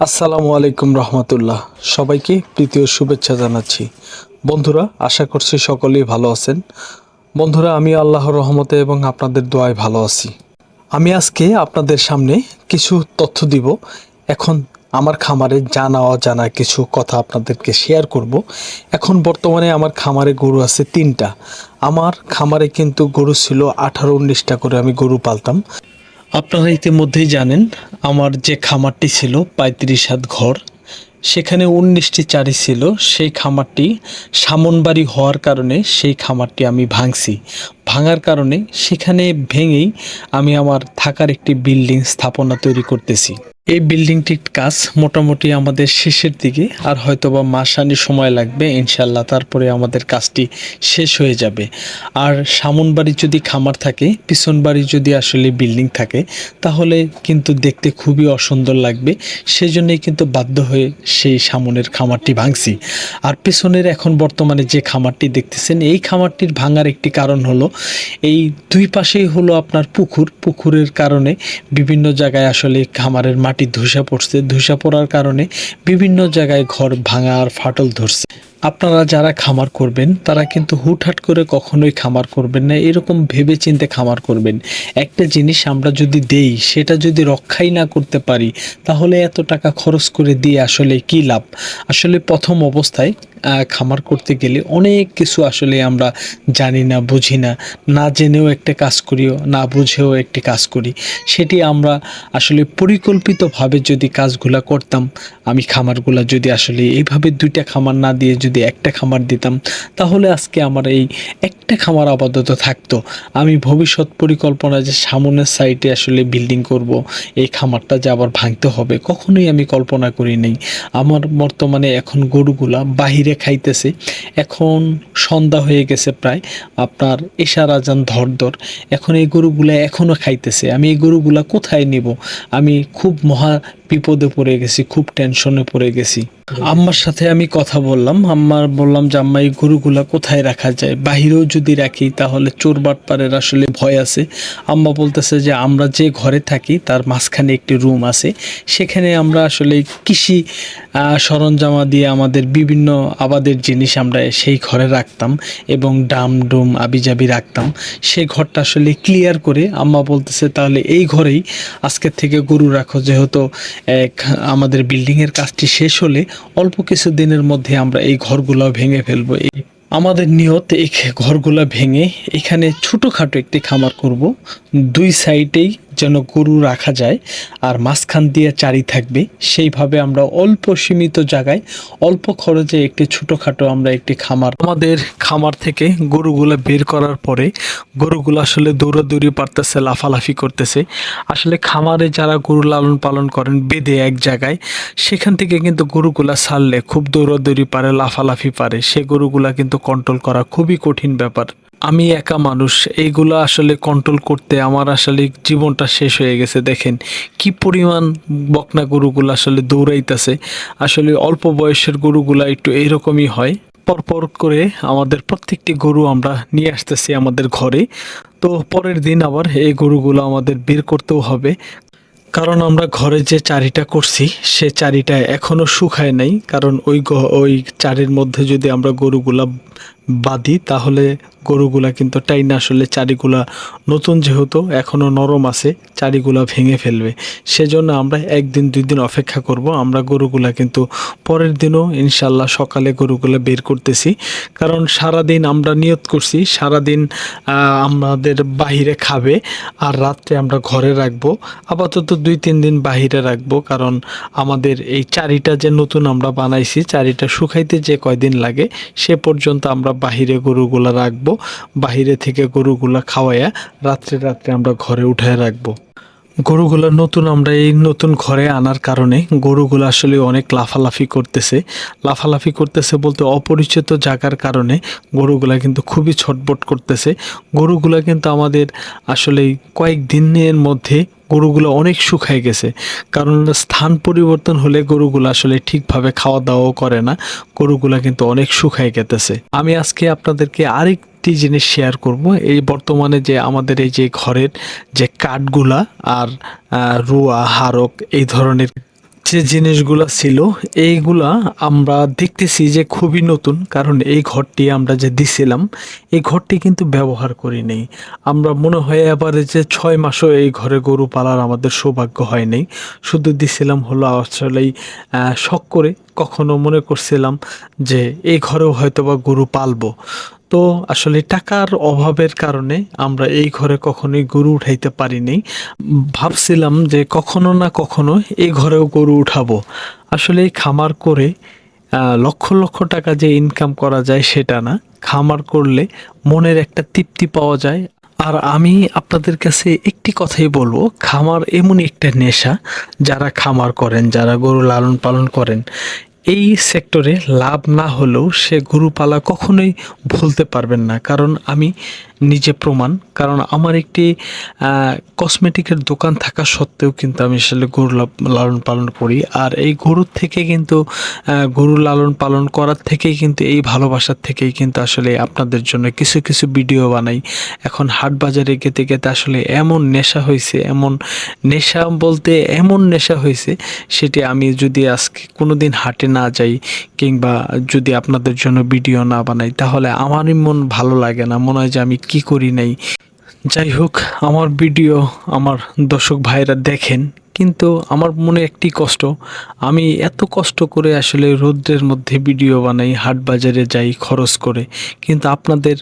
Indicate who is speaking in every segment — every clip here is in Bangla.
Speaker 1: আসসালামু আলাইকুম রহমতুল্লাহ। সবাইকে প্রীতি ও শুভেচ্ছা জানাচ্ছি। বন্ধুরা, আশা করছি সকলেই ভালো আছেন। বন্ধুরা, আমি আল্লাহর রহমতে এবং আপনাদের দোয়ায় ভালো আছি। আমি আজকে আপনাদের সামনে কিছু তথ্য দিব। এখন আমার খামারে জানা অজানা কিছু কথা আপনাদেরকে শেয়ার করব। এখন বর্তমানে আমার খামারে গরু আছে তিনটা। আমার খামারে কিন্তু গরু ছিল আঠারো, উনিশটা করে আমি গরু পালতাম। আপনারা ইতিমধ্যেই জানেন, আমার যে খামারটি ছিল পঁয়ত্রিশ হাত ঘর, সেখানে উনিশটি চারি ছিল, সেই খামারটি সামনবাড়ি হওয়ার কারণে সেই খামারটি আমি ভাঙছি। ভাঙার কারণে সেখানে ভেঙেই আমি আমার থাকার একটি বিল্ডিং স্থাপনা তৈরি করতেছি। এই বিল্ডিংটির কাজ মোটামুটি আমাদের শেষের দিকে, আর হয়তোবা মাসানি সময় লাগবে ইনশাল্লাহ তারপরে আমাদের কাজটি শেষ হয়ে যাবে। আর সামন বাড়ি যদি খামার থাকে, পিছন বাড়ি যদি আসলে বিল্ডিং থাকে, তাহলে কিন্তু দেখতে খুবই অসুন্দর লাগবে। সেজন্যই কিন্তু বাধ্য হয়ে সেই সামনের খামারটি ভাঙছি। আর পেছনের এখন বর্তমানে যে খামারটি দেখতেছেন, এই খামারটির ভাঙার একটি কারণ হলো, এই দুই পাশেই হলো আপনার পুকুর। পুকুরের কারণে বিভিন্ন জায়গায় আসলে খামারের মাটি ধসে পড়ছে। ধসা পড়ার কারণে বিভিন্ন জায়গায় ঘর ভাঙা আর ফাটল ধরছে। আপনারা যারা খামার করবেন, তারা কিন্তু হুটহাট করে কখনোই খামার করবেন না, এরকম ভেবে চিন্তে খামার করবেন। একটা জিনিস আমরা যদি দেই, সেটা যদি রক্ষাই না করতে পারি, তাহলে এত টাকা খরচ করে দিয়ে আসলে কি লাভ? আসলে প্রথম অবস্থায় খামার করতে গেলে অনেক কিছু আসলে আমরা জানি না, বুঝি না। না জেনেও একটা কাজ করিও, না বুঝেও একটি কাজ করি। সেটি আমরা আসলে পরিকল্পিতভাবে যদি কাজগুলা করতাম, আমি খামারগুলা যদি আসলে এইভাবে দুইটা খামার না দিয়ে যদি একটা খামার দিতাম, তাহলে আজকে আমার এই একটা খামার আপাতত থাকতো। আমি ভবিষ্যৎ পরিকল্পনা যে সামনের সাইডে আসলে বিল্ডিং করব, এই খামারটা যে আবার ভাঙতে হবে, কখনোই আমি কল্পনা করি নাই। আমার বর্তমানে এখন গরুগুলা বাহিরে খাইতেছে। এখন সন্ধ্যা হয়ে গেছে প্রায়, আপনার এশার আজান ধর ধর এখন এই গরুগুলা এখনও খাইতেছে। আমি এই গরুগুলা কোথায় নিব? আমি খুব মহা বিপদে পড়ে গেছি, খুব টেনশনে পড়ে গেছি। আম্মার সাথে আমি কথা বললাম। আম্মার বললাম যে, আম্মা, এই গরুগুলা কোথায় রাখা যায়? বাহিরেও যদি রাখি, তাহলে চোর বাটপারের আসলে ভয় আছে। আম্মা বলতেছে যে, আমরা যে ঘরে থাকি, তার মাঝখানে একটি রুম আছে। সেখানে আমরা আসলে কৃষি সরঞ্জামা দিয়ে আমাদের বিভিন্ন আবাদের জিনিস আমরা সেই ঘরে রাখতাম এবং ডাম, ডুম, আবিজাবি রাখতাম। সেই ঘরটা আসলে ক্লিয়ার করে আম্মা বলতেছে, তাহলে এই ঘরেই আজকের থেকে গরু রাখো। যেহেতু, এক, আমাদের বিল্ডিংয়ের কাজটি শেষ হলে অল্প কিছু দিনের মধ্যে আমরা এই ঘরগুলো ভেঙে ফেলব। আমাদের নিয়ত এই ঘরগুলো ভেঙে এখানে ছোটোখাটো একটি খামার করব। দুই সাইডেই যেন গরু রাখা যায় আর মাঝখান দিয়ে চারি থাকবে। সেইভাবে আমরা অল্প সীমিত জায়গায় অল্প খরচে একটি ছোটোখাটো আমরা একটি খামার আমাদের খামার থেকে গরুগুলো বের করার পরে গরুগুলো আসলে দৌড়াদৌড়ি পারতেছে, লাফালাফি করতেছে। আসলে খামারে যারা গরু লালন পালন করেন, বেঁধে এক জায়গায়, সেখান থেকে কিন্তু গরুগুলা ছাড়লে খুব দৌড়াদৌড়ি পারে, লাফালাফি পারে। সে গরুগুলা কিন্তু কন্ট্রোল করা খুবই কঠিন ব্যাপার। আমি একা মানুষ, এইগুলো আসলে কন্ট্রোল করতে আমার আসলে জীবনটা শেষ হয়ে গেছে, দেখেন। কি পরিমাণ বকনা গরুগুলো আসলে দৌড়াইতেছে। আসলে অল্প বয়সের গরুগুলা একটু এইরকমই হয়। পরপর করে আমাদের প্রত্যেকটি গরু আমরা নিয়ে আসতেছি আমাদের ঘরে। তো পরের দিন আবার এই গরুগুলো আমাদের বের করতেও হবে। কারণ আমরা ঘরে যে চারিটা করছি, সে চারিটা এখনও শুকায় নাই। কারণ ওই ওই চারির মধ্যে যদি আমরা গরুগুলা বাঁধি তাহলে গরুগুলা কিন্তু টাইনা আসলে চারিগুলা নতুন যেহেতু এখনও নরম আছে, চারিগুলা ভেঙে ফেলবে। সেজন্য আমরা একদিন, দুই দিন অপেক্ষা করব। আমরা গরুগুলা কিন্তু পরের দিনও ইনশাল্লাহ সকালে গরুগুলা বের করতেছি। কারণ সারাদিন আমরা নিয়ত করছি, সারাদিন আমাদের বাহিরে খাবে আর রাত্রে আমরা ঘরে রাখব। আপাতত দুই, তিন দিন বাহিরে রাখব। কারণ আমাদের এই চারিটা যে নতুন আমরা বানাইছি, চারিটা শুকাইতে যে কয়দিন লাগে, সে পর্যন্ত আমরা বাহিরে গরুগুলা রাখব, বাহিরে থেকে গরুগুলা খাওয়াইয়া রাত্রে রাত্রে আমরা ঘরে উঠায় রাখব। গরুগুলো নতুন আমরা এই নতুন ঘরে আনার কারণে গরুগুলো আসলে অনেক লাফালাফি করতেছে। লাফালাফি করতেছে বলতে অপরিচিত জায়গার কারণে গরুগুলা কিন্তু খুবই ছটবট করতেছে। গরুগুলা কিন্তু আমাদের আসলে কয়েক দিনের মধ্যে গরুগুলো অনেক শুকায় গেছে। কারণ স্থান পরিবর্তন হলে গরুগুলো আসলে ঠিকভাবে খাওয়া দাওয়াও করে না। গরুগুলো কিন্তু অনেক শুকায় গেতেছে। আমি আজকে আপনাদেরকে আরেকটি জিনিস শেয়ার করব। এই বর্তমানে যে আমাদের এই যে ঘরের যে কাঠগুলা আর রুয়া, হারক এই ধরনের যে জিনিসগুলা ছিল, এইগুলা আমরা দেখতেছি যে খুবই নতুন, কারণ এই ঘরটি আমরা যে দিছিলাম, এই ঘরটি কিন্তু ব্যবহার করি নেই। আমরা মনে হয় এবারে যে ছয় মাসও এই ঘরে গরু পালার আমাদের সৌভাগ্য হয় নাই। শুধু দিছিলাম হলো আসলেই শখ করে কখনো মনে করছিলাম যে এই ঘরেও হয়তো বা গরু পালবো। তো আসলে টাকার অভাবের কারণে আমরা এই ঘরে কখনোই গরু উঠাইতে পারিনি। ভাবছিলাম যে কখনো না কখনো এই ঘরেও গরু উঠাবো। আসলে এই খামার করে লক্ষ লক্ষ টাকা যে ইনকাম করা যায় সেটা না। খামার করলে মনের একটা তৃপ্তি পাওয়া যায়। আর আমি আপনাদের কাছে একটি কথাই বলব, খামার এমনই একটা নেশা যারা খামার করেন, যারা গরু লালন পালন করেন। এই সেক্টরে লাভ না হলেও সে গরু পালা কখনোই ভুলতে পারবেন না। কারণ আমি নিজে প্রমাণ। কারণ আমার একটি কসমেটিকের দোকান থাকা সত্ত্বেও কিন্তু আমি আসলে গরু লালন পালন করি। আর এই গরুর থেকে কিন্তু গরু লালন পালন করার থেকেই কিন্তু, এই ভালোবাসার থেকেই কিন্তু আসলে আপনাদের জন্য কিছু কিছু ভিডিও বানাই। এখন হাট বাজারে গেতে গেতে আসলে এমন নেশা হয়েছে এমন নেশা বলতে এমন নেশা হয়েছে সেটি আমি যদি আজকে কোনো দিন হাটে না যাই কিংবা যদি আপনাদের জন্য ভিডিও না বানাই, তাহলে আমারই মন ভালো লাগে না। মনে হয় যে আমি কি করি নাই। যাই হোক, আমার ভিডিও আমার দর্শক ভাইরা দেখেন, কিন্তু আমার মনে একটি কষ্ট, আমি এত কষ্ট করে আসলে রৌদ্রের মধ্যে ভিডিও বানাই, হাট বাজারে যাই, খরচ করে, কিন্তু আপনাদের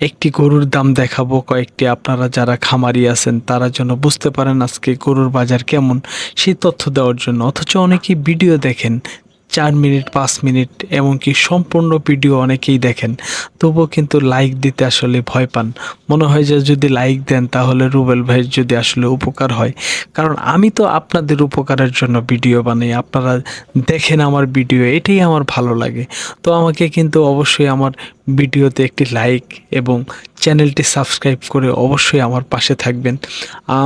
Speaker 1: একটি গরুর দাম দেখাবো কয়েকটি। আপনারা যারা খামারি আছেন, তারা যেন বুঝতে পারেন আজকে গরুর বাজার কেমন, সেই তথ্য দেওয়ার জন্য। অথচ অনেকেই ভিডিও দেখেন চার মিনিট, পাঁচ মিনিট, এমনকি সম্পূর্ণ ভিডিও অনেকেই দেখেন। তবুও কিন্তু লাইক দিতে আসলে ভয় পান। মনে হয় যে যদি লাইক দেন, তাহলে রুবেল ভাইয়ের যদি আসলে উপকার হয়। কারণ আমি তো আপনাদের উপকারের জন্য ভিডিও বানাই। আপনারা দেখেন আমার ভিডিও এটাই আমার ভালো লাগে। তো আমাকে কিন্তু অবশ্যই আমার ভিডিওতে একটি লাইক এবং চ্যানেলটি সাবস্ক্রাইব করে অবশ্যই আমার পাশে থাকবেন।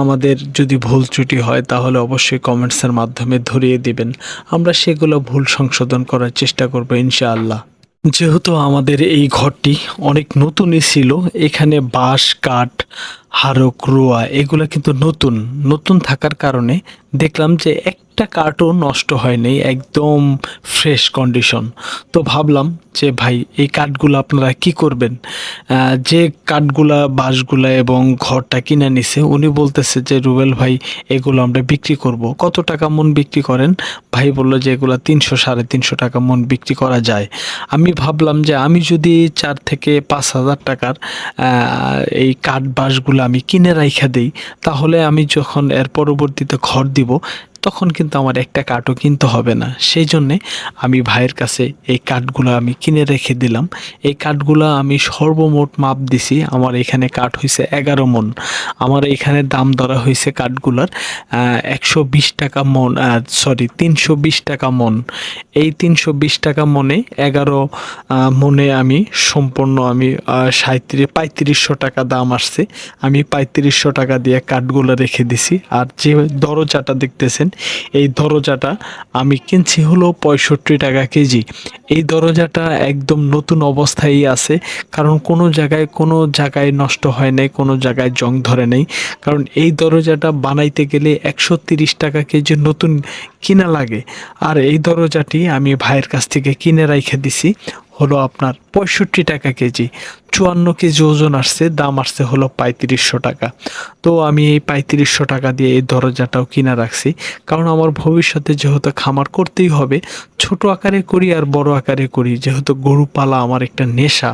Speaker 1: আমাদের যদি ভুল ত্রুটি হয়, তাহলে অবশ্যই কমেন্টসের মাধ্যমে ধরিয়ে দিবেন। আমরা সেগুলো ভুল সংশোধন করার চেষ্টা করব ইনশাআল্লাহ। যেহেতু আমাদের এই ঘরটি অনেক নতুনই ছিল, এখানে বাঁশ, কাঠ হারক, রোয়া, এগুলো কিন্তু নতুন নতুন থাকার কারণে দেখলাম যে একটা কাঠও নষ্ট হয়নি, একদম ফ্রেশ কন্ডিশন তো ভাবলাম যে ভাই, এই কাঠগুলো আপনারা কি করবেন? যে কাঠগুলা বাঁশগুলা এবং ঘরটা কিনে নিছে, উনি বলতেছে যে, রুবেল ভাই, এগুলো আমরা বিক্রি করব। কত টাকা মন বিক্রি করেন? ভাই বলল যে, এগুলো তিনশো, সাড়ে তিনশো টাকা মন বিক্রি করা যায়। আমি ভাবলাম যে, আমি যদি চার থেকে পাঁচ হাজার টাকার এই কাঠ বাঁশগুলো আমি কিনে রাইখা দিই তাহলে আমি যখন এর পরবর্তীতে ঘর দিব তখন কিন্তু আমার একটা কাঠও কিনতে হবে না। সেই জন্যে আমি ভাইয়ের কাছে এই কাঠগুলো আমি কিনে রেখে দিলাম। এই কাঠগুলো আমি সর্বমোট মাপ দিছি। আমার এখানে কাঠ হয়েছে এগারো মন। আমার এখানে দাম ধরা হয়েছে কাঠগুলার একশো বিশ টাকা মন সরি তিনশো বিশ টাকা মন। এই তিনশো বিশ টাকা মনে এগারো মনে আমি সম্পূর্ণ আমি সাঁত্রিশ পঁয়ত্রিশশো টাকা দাম আসছে। আমি পঁয়ত্রিশশো টাকা দিয়ে কাঠগুলো রেখে দিছি। আর যে দরজাটা দেখতেছেন এই দরজাটা আমি কিনছি হলো পঁয়ষট্টি টাকা কেজি। এই দরজাটা একদম নতুন অবস্থায় আছে, কারণ কোনো জায়গায় কোনো জায়গায় নষ্ট হয় নাই, কোনো জায়গায় জং ধরে নেই। কারণ এই দরজাটা বানাইতে গেলে একশো তিরিশ টাকা কেজি নতুন কিনা লাগে। আর এই দরজাটি আমি ভাইয়ের কাছ থেকে কিনে রাইখে দিছি। হলো আপনার পঁয়ষট্টি টাকা কেজি। চুয়ান্ন কেজি ওজন আসছে, দাম আসছে হলো পঁয়ত্রিশশো টাকা। তো আমি এই পঁয়ত্রিশশো টাকা দিয়ে এই দরজাটাও কিনা রাখছি। কারণ আমার ভবিষ্যতে যেহেতু খামার করতেই হবে, ছোট আকারে করি আর বড় আকারে করি। যেহেতু গরু পালা আমার একটা নেশা,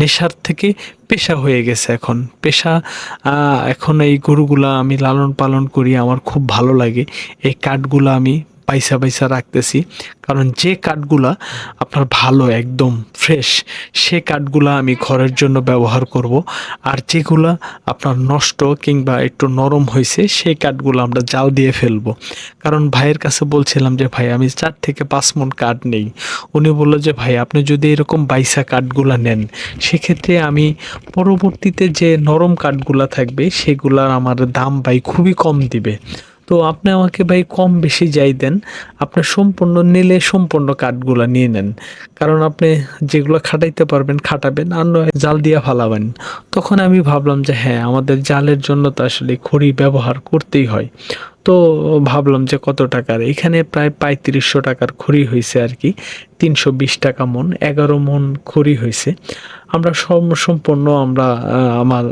Speaker 1: নেশার থেকে পেশা হয়ে গেছে এখন। পেশা এখন এই গরুগুলা আমি লালন পালন করি, আমার খুব ভালো লাগে। এই কাঠগুলো আমি পয়সা পয়সা রাখতেছি। কারণ যে কাঠগুলা আপনার ভালো, একদম ফ্রেশ সে কাঠগুলা আমি ঘরের জন্য ব্যবহার করব। আর যেগুলা আপনার নষ্ট কিংবা একটু নরম হয়েছে সেই কাঠগুলো আমরা জাল দিয়ে ফেলব। কারণ ভাইয়ের কাছে বলছিলাম যে, ভাই, আমি চার থেকে পাঁচ মন কাঠ নেই। উনি বলল যে, ভাই, আপনি যদি এরকম বাইসা কাঠগুলা নেন, সেক্ষেত্রে আমি পরবর্তীতে যে নরম কাঠগুলা থাকবে, সেগুলার আমার দাম ভাই খুবই কম দিবে। তো আপনি আমাকে ভাই কম বেশি যাই দেন। আপনি সম্পূর্ণ নিলে সম্পূর্ণ কাঠগুলো নিয়ে নেন। কারণ আপনি যেগুলো খাটাইতে পারবেন, খাটাবেন, আর নয় জাল দিয়ে ফালাবেন। তখন আমি ভাবলাম যে হ্যাঁ আমাদের জালের জন্য তো আসলে খড়ি ব্যবহার করতেই হয়। তো ভাবলাম যে কত টাকার? এখানে প্রায় পঁয়ত্রিশশো টাকার খড়ি হয়েছে আর কি। তিনশো বিশ টাকা মন, এগারো মন খড়ি হয়েছে আমরা সম, সম্পূর্ণ আমরা আমার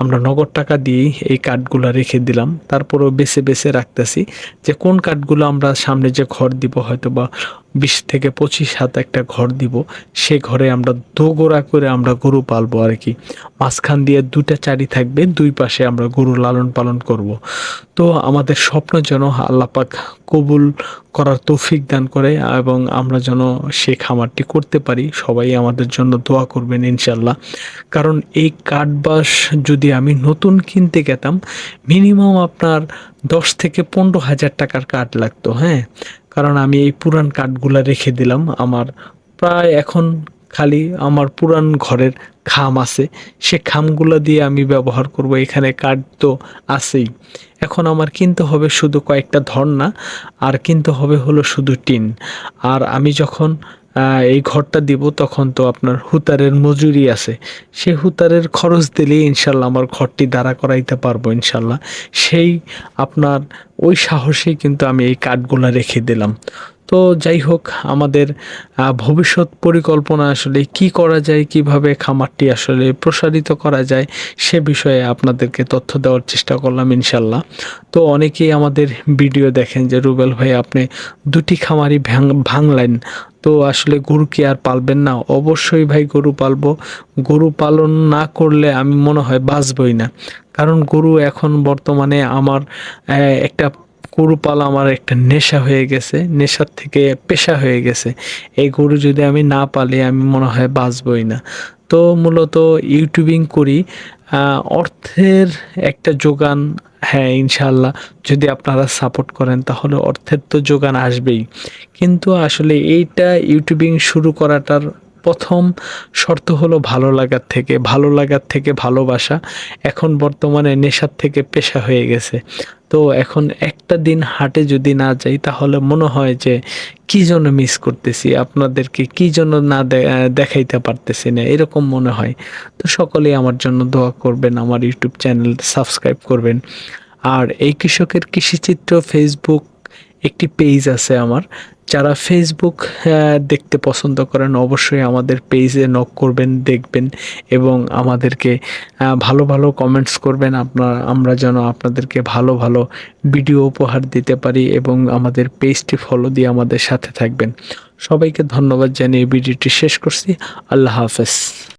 Speaker 1: আমরা নগদ টাকা দিয়েই এই কার্ডগুলো রেখে দিলাম। তারপরও বেছে বেছে রাখতেছি যে কোন কার্ডগুলো আমরা সামনে যে ঘর দিব হয়তো বা বিশ থেকে পঁচিশ হাত একটা ঘর দিব। সে ঘরে আমরা দোগোড়া করে আমরা গরু পালবো আর কি। মাঝখান দিয়ে দুটা চারি থাকবে, দুই পাশে আমরা গরু লালন পালন করব। তো আমাদের স্বপ্ন যেন আল্লাপাক কবুল করার তৌফিক দান করে এবং আমরা যেন সে খামারটি করতে পারি। সবাই আমাদের জন্য দোয়া করবেন ইনশাল্লাহ কারণ এই কাঠবাস যদি আমি নতুন কিনতে গেতাম মিনিমাম আপনার দশ থেকে পনেরো হাজার টাকার কাঠ লাগতো হ্যাঁ? কারণ আমি এই পুরান কাঠগুলো রেখে দিলাম। আমার প্রায় এখন খালি আমার পুরান ঘরের খাম আছে। সে খামগুলো দিয়ে আমি ব্যবহার করব, এখানে কাঠ তো আছেই। এখন আমার কিনতে হবে শুধু কয়েকটা ধর্না, আর কিনতে হবে হলো শুধু টিন। আর আমি যখন এই ঘরটা দিব, তখন তো আপনার হুতারের মজুরি আছে। সেই হুতারের খরচ দিলেই ইনশাল্লাহ আমার ঘরটি দাঁড়া করাইতে পারব ইনশাল্লাহ। সেই আপনার ওই সাহসে কিন্তু আমি এই কাঠগুলা রেখে দিলাম। তো যাই হোক, আমাদের ভবিষ্যৎ পরিকল্পনা আসলে কি করা যায়, কীভাবে খামারটি আসলে প্রসারিত করা যায়, সে বিষয়ে আপনাদেরকে তথ্য দেওয়ার চেষ্টা করলাম ইনশাল্লাহ তো অনেকেই আমাদের ভিডিও দেখেন যে, রুবেল ভাই, আপনি দুটি খামারই ভাঙ ভাঙলেন। তো আসলে গরু কি আর পালবেন না? অবশ্যই ভাই, গরু পালবো। গরু পালন না করলে আমি মনে হয় বাঁচবই না। কারণ গরু এখন বর্তমানে আমার একটা গরু পালা আমার একটা নেশা হয়ে গেছে, নেশার থেকে পেশা হয়ে গেছে। এই গরু যদি আমি না পালি, আমি মনে হয় বাঁচবই না। তো মূলত ইউটিউবিং করি অর্থের একটা যোগান হ্যাঁ ইনশাল্লাহ যদি আপনারা সাপোর্ট করেন, তাহলে অর্থের তো যোগান আসবেই। কিন্তু আসলে এইটা ইউটিউবিং শুরু করাটার প্রথম শর্ত হলো ভালো লাগার থেকে, ভালো লাগার থেকে ভালোবাসা। এখন বর্তমানে নেশার থেকে পেশা হয়ে গেছে। তো এখন একটা দিন হাটে যদি না যাই, তাহলে মনে হয় যে কি জন্য মিস করতেছি, আপনাদেরকে কি জন্য না দেখাইতে পারতেছি না, এরকম মনে হয়। তো সকলেই আমার জন্য দোয়া করবেন, আমার ইউটিউব চ্যানেল সাবস্ক্রাইব করবেন। আর এই কৃষকের কৃষিচিত্র ফেসবুক একটি পেজ আছে আমার। যারা ফেসবুক দেখতে পছন্দ করেন, অবশ্যই আমাদের পেজে নক করবেন, দেখবেন এবং আমাদেরকে ভালো ভালো কমেন্টস করবেন। আপনার, আমরা যেন আপনাদেরকে ভালো ভালো ভিডিও উপহার দিতে পারি এবং আমাদের পেজটি ফলো দিয়ে আমাদের সাথে থাকবেন। সবাইকে ধন্যবাদ জানিয়ে ভিডিওটি শেষ করছি। আল্লাহ হাফেজ।